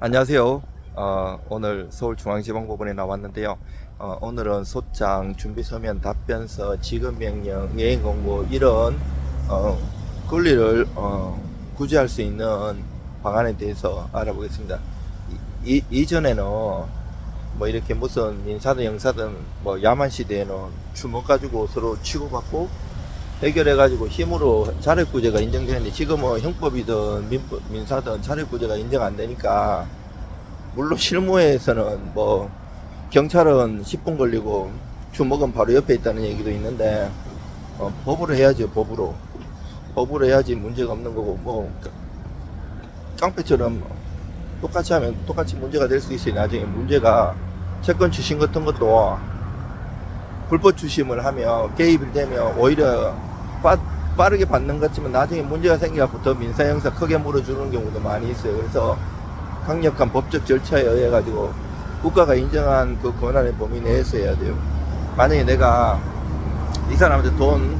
안녕하세요. 어, 오늘 서울중앙지방법원에 나왔는데요. 어, 오늘은 소장 준비서면 답변서 지급명령 예행공고 이런 어, 권리를 어, 구제할 수 있는 방안에 대해서 알아보겠습니다. 이, 이- 이전에는 뭐 이렇게 무슨 민사든 영사든 뭐 야만 시대에는 주먹 가지고 서로 치고받고 해결해가지고 힘으로 자력구제가 인정되는데 지금은 형법이든 민법, 민사든 자력구제가 인정 안 되니까 물론 실무에서는 뭐 경찰은 10분 걸리고 주먹은 바로 옆에 있다는 얘기도 있는데 어, 법으로 해야죠 법으로. 법으로 해야지 문제가 없는 거고 뭐 깡패처럼 똑같이 하면 똑같이 문제가 될 수 있어요 나중에 문제가 채권 주심 같은 것도 불법 주심을 하면 개입이 되면 오히려 빠, 빠르게 받는 것 같지만 나중에 문제가 생겨갖고 더 민사형사 크게 물어주는 경우도 많이 있어요. 그래서 강력한 법적 절차에 의해 가지고 국가가 인정한 그 권한의 범위 내에서 해야 돼요. 만약에 내가 이 사람한테 돈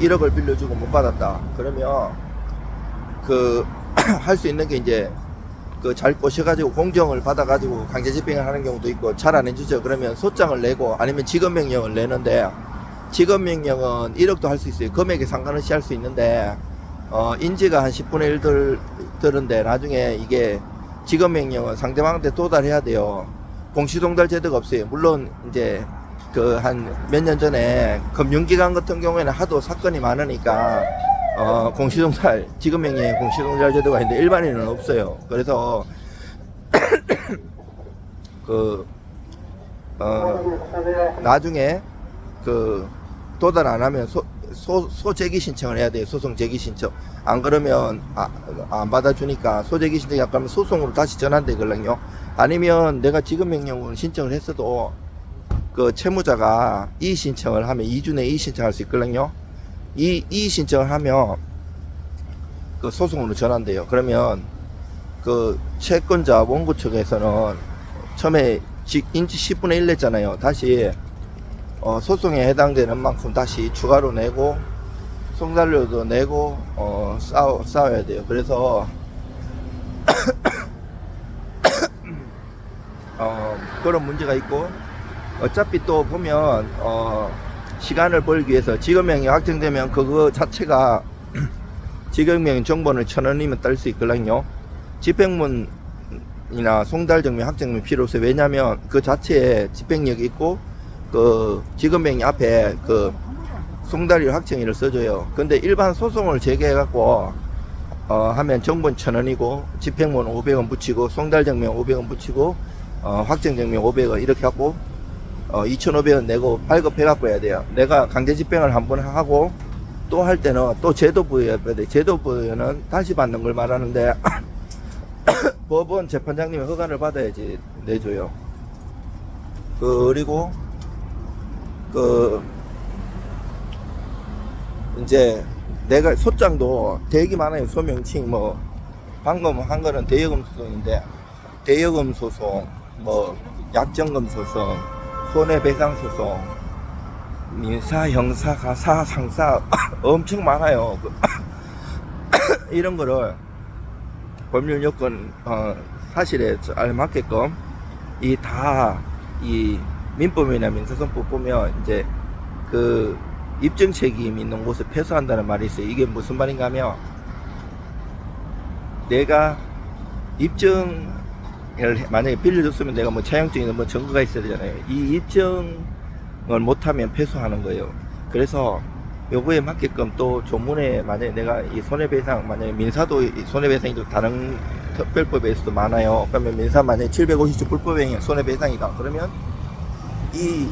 1억을 빌려주고 못 받았다. 그러면 그 할 수 있는 게 이제 그 잘 꼬셔가지고 공정을 받아가지고 강제 집행을 하는 경우도 있고 잘 안 해주죠. 그러면 소장을 내고 아니면 지급명령을 내는데 지급명령은 1억도 할 수 있어요. 금액에 상관없이 할 수 있는데 어, 인지가 한 10분의 1 들, 드는데 나중에 이게 지급명령은 상대방한테 도달해야 돼요. 공시동달 제도가 없어요. 물론 이제 그 한 몇 년 전에 금융기관 같은 경우에는 하도 사건이 많으니까 어, 공시동달, 지급명령에 공시동달 제도가 있는데 일반인은 없어요. 그래서 그 어, 나중에 그 도달 안 하면 소, 소, 소제기 신청을 해야 돼요. 소송 제기 신청. 안 그러면 아, 안 받아주니까 소제기 신청이 아까면 소송으로 다시 전환되거든요. 아니면 내가 지급 명령을 신청을 했어도 그 채무자가 이 신청을 하면 2주 내에 이 신청할 수 있거든요. 이, 이 신청을 하면 그 소송으로 전환돼요. 그러면 그 채권자 원고 측에서는 처음에 지- 인지 10분의 1 냈잖아요. 다시 어, 소송에 해당되는 만큼 다시 추가로 내고 송달료도 내고 어, 싸워, 싸워야 돼요. 그래서 어, 그런 문제가 있고 어차피 또 보면 어, 시간을 벌기 위해서 지급명이 확정되면 그거 자체가 지급명 정보는 천 원이면 딸 수 있거든요. 집행문이나 송달증명 확정문 필요 없어요. 왜냐하면 그 자체에 집행력이 있고 그 지급명이 앞에 그 송달이 확정일을 써줘요. 근데 일반 소송을 제기해갖고 어, 하면 정본 천 원이고 집행문 500원 붙이고 송달 증명 500원 붙이고 어, 확정 증명 500원 이렇게 하고 어, 2,500원 내고 발급해갖고 해야 돼요. 내가 강제 집행을 한 번 하고 또 할 때는 또 제도 부여해야 돼. 제도 부여는 다시 받는 걸 말하는데 법원 재판장님의 허가를 받아야지 내줘요. 그리고 그 이제 내가 소장도 되게 많아요. 소명칭 뭐 방금 한 거는 대여금 소송인데 대여금 소송, 뭐 약정금 소송, 손해배상 소송, 민사, 형사, 가사, 상사 엄청 많아요. 그 이런 거를 법률 요건 어, 사실에 알맞게끔 이 다이 민법이나 민사선법 보면 이제 그 입증 책임 있는 곳을 패소한다는 말이 있어요. 이게 무슨 말인가 하면 내가 입증을 해- 만약에 빌려줬으면 내가 뭐 차용증이나 뭐 증거가 있어야 되잖아요. 이 입증을 못하면 패소하는 거예요. 그래서 요거에 맞게끔 또 조문에 만약에 내가 이 손해배상 만약에 민사도 이 손해배상이 또 다른 특별법에서도 많아요. 그러면 민사 만약에 750조 불법행위 손해배상이다. 그러면 이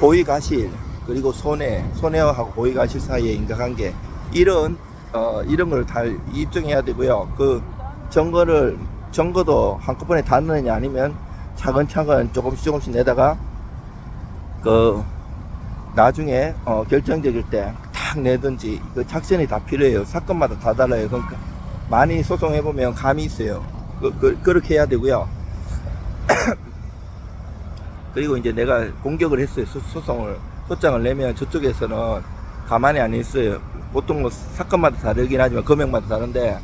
고의가실 그리고 손해 손해하고 고의가실 사이의 인과관계 이런 어 이런 걸 다 입증해야 되고요. 그 증거를 증거도 한꺼번에 다 넣느냐 아니면 차근차근 조금씩 조금씩 내다가 그 나중에 어 결정적일 때 탁 내든지 그 작전이 다 필요해요. 사건마다 다 달라요. 그러니까 많이 소송해 보면 감이 있어요. 그, 그, 그렇게 해야 되고요. 그리고 이제 내가 공격을 했어요. 소, 소송을 소장을 내면 저쪽에서는 가만히 안 있어요. 보통 뭐 사건마다 다르긴 하지만 금액마다 다른데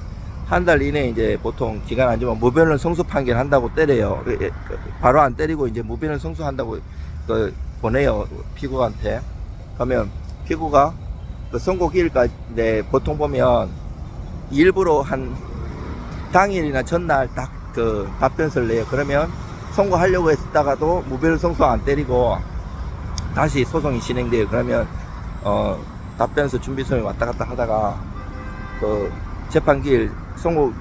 한 달 이내 이제 보통 기간 안 주면 무변을 성수 판결 한다고 때려요. 예, 예, 그, 바로 안 때리고 이제 무변을 성수한다고 그 보내요 피고한테. 그러면 피고가 그 선고기일까지 네, 보통 보면 일부러 한 당일이나 전날 딱 그 답변서를 내요. 그러면 선고하려고 했다가도 무변을 성수 안 때리고 다시 소송이 진행돼요. 그러면 어 답변서 준비서에 왔다 갔다 하다가 그 재판기일 선고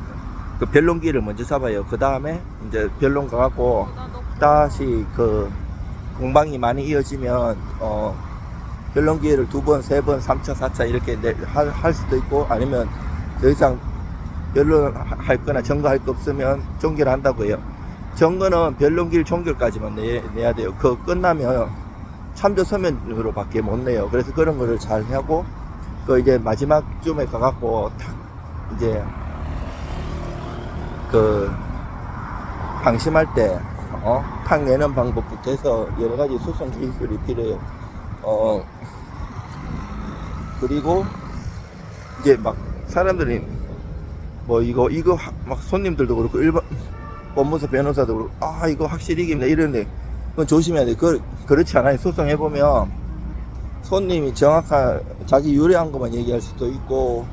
그 변론기일을 먼저 잡아요. 그 다음에 이제 변론 가갖고 다시 그 공방이 많이 이어지면 어 변론 기회를 두 번, 세 번, 삼차, 사차 이렇게 내, 할, 할 수도 있고 아니면 더 이상 변론할 거나 정거할 거 없으면 종결 한다고 해요. 정거는 변론기일 종결까지만 내, 내야 돼요. 그거 끝나면 참조 서면으로 밖에 못 내요. 그래서 그런 거를 잘 하고 그 이제 마지막 쯤에 가갖고 탁 이제 그 방심할 때 어? 탁 내는 방법부터 해서 여러 가지 소송 케이스를 필요해요. 어 그리고 이제 막 사람들이 뭐 이거 이거 하- 막 손님들도 그렇고 일반 법무사 변호사도 아 이거 확실히 이깁니다 이러는데 그건 조심해야 돼. 그 그렇지 않아요. 소송해 보면 손님이 정확한 자기 유리한 것만 얘기할 수도 있고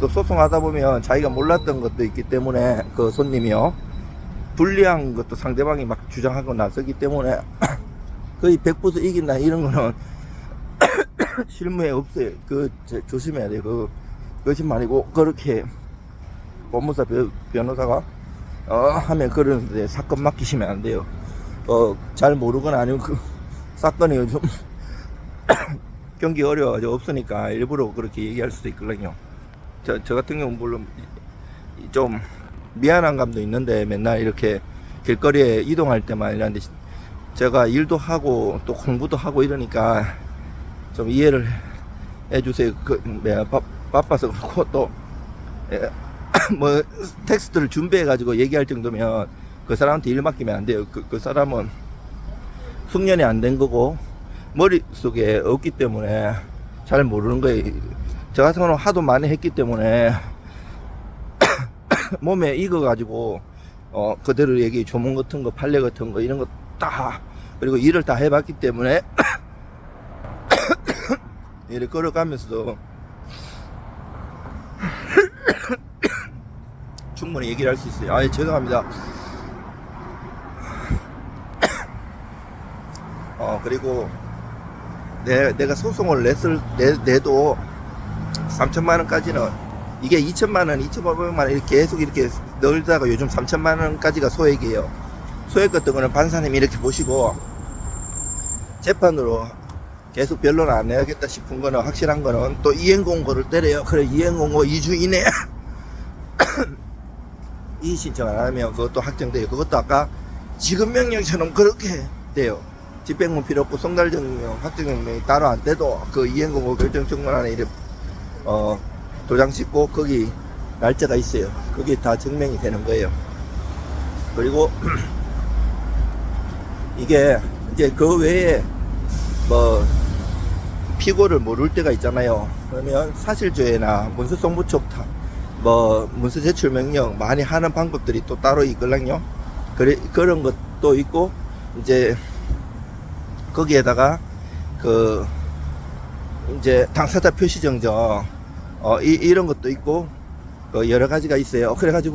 또 소송하다 보면 자기가 몰랐던 것도 있기 때문에 그 손님이요 불리한 것도 상대방이 막 주장하고 나서기 때문에 거의 100% 이긴다 이런 거는 실무에 없어요. 그 저- 조심해야 돼요. 그 거짓말이고 그렇게 법무사 변- 변호사가 어, 하면 그러는데 사건 맡기시면 안 돼요. 어, 잘 모르거나 아니면 그 사건이 요즘 경기 어려워가지고 없으니까 일부러 그렇게 얘기할 수도 있거든요. 저, 저 같은 경우는 물론 좀 미안한 감도 있는데 맨날 이렇게 길거리에 이동할 때만 이런데 제가 일도 하고 또 공부도 하고 이러니까 좀 이해를 해주세요. 그, 내가 바, 바빠서 그렇고 또, 예, 뭐, 텍스트를 준비해 가지고 얘기할 정도면 그 사람한테 일 맡기면 안 돼요. 그, 그 사람은 숙련이 안 된 거고 머릿속에 없기 때문에 잘 모르는 거예요. 저 같은 경우는 하도 많이 했기 때문에 몸에 익어 가지고 어, 그대로 얘기 조문 같은 거, 판례 같은 거 이런 거 다 그리고 일을 다 해봤기 때문에 일을 걸어가면서도 충분히 얘기를 할 수 있어요. 아, 예, 죄송합니다. 어, 그리고 내, 내가 소송을 냈을, 내, 내도 3천만 원까지는 이게 2천만 원, 2,500만 원 이렇게 계속 이렇게 넣다가 요즘 3천만 원까지가 소액이에요. 소액 같은 거는 판사님이 이렇게 보시고 재판으로 계속 변론 안 해야겠다 싶은 거는 확실한 거는 또 이행 공고를 때려요. 그래 이행 공고 2주 이내 이의 신청 안 하면 그것도 확정돼요. 그것도 아까 지급 명령처럼 그렇게 돼요. 집행문 필요 없고 송달 증명 확정명령이 따로 안 돼도 그 이행 공고 결정 청문 안에 이렇게 어 도장 찍고 거기 날짜가 있어요. 그게 다 증명이 되는 거예요. 그리고 이게 이제 그 외에 뭐 피고를 모를 때가 있잖아요. 그러면 사실조회나 문서송부촉 타- 뭐 문서 제출 명령 많이 하는 방법들이 또 따로 있거든요. 그래 그런 것도 있고 이제 거기에다가 그 이제 당사자 표시 정정 어 이, 이런 것도 있고 그 여러 가지가 있어요. 그래가지고